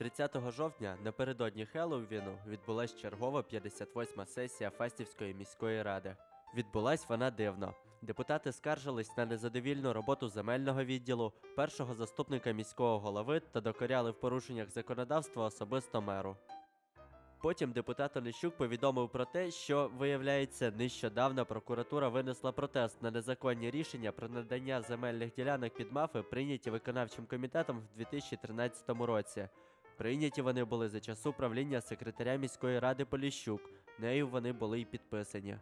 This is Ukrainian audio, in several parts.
30 жовтня, напередодні Хеллоуіну, відбулась чергова 58-ма сесія Фастівської міської ради. Відбулась вона дивно. Депутати скаржились на незадовільну роботу земельного відділу, першого заступника міського голови та докоряли в порушеннях законодавства особисто меру. Потім депутат Онищук повідомив про те, що, виявляється, нещодавно прокуратура винесла протест на незаконні рішення про надання земельних ділянок під мафи, прийняті виконавчим комітетом в 2013 році. Прийняті вони були за часу правління секретаря міської ради Поліщук, нею вони були й підписані.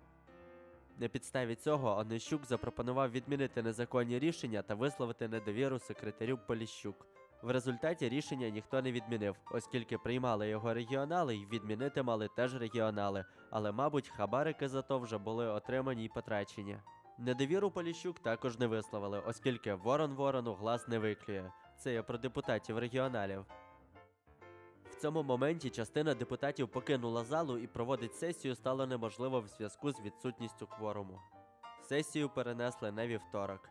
На підставі цього Онищук запропонував відмінити незаконні рішення та висловити недовіру секретарю Поліщук. В результаті рішення ніхто не відмінив, оскільки приймали його регіонали і відмінити мали теж регіонали, але, мабуть, хабарики зато вже були отримані й потрачені. Недовіру Поліщук також не висловили, оскільки ворон ворону глас не виклює. Це я про депутатів регіоналів. Цьому моменті частина депутатів покинула залу і проводить сесію стало неможливо в зв'язку з відсутністю кворуму. Сесію перенесли на вівторок.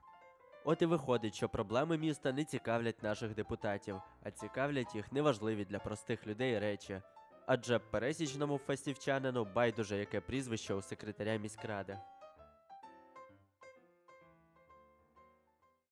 От і виходить, що проблеми міста не цікавлять наших депутатів, а цікавлять їх неважливі для простих людей речі. Адже пересічному фастівчанину байдуже яке прізвище у секретаря міськради.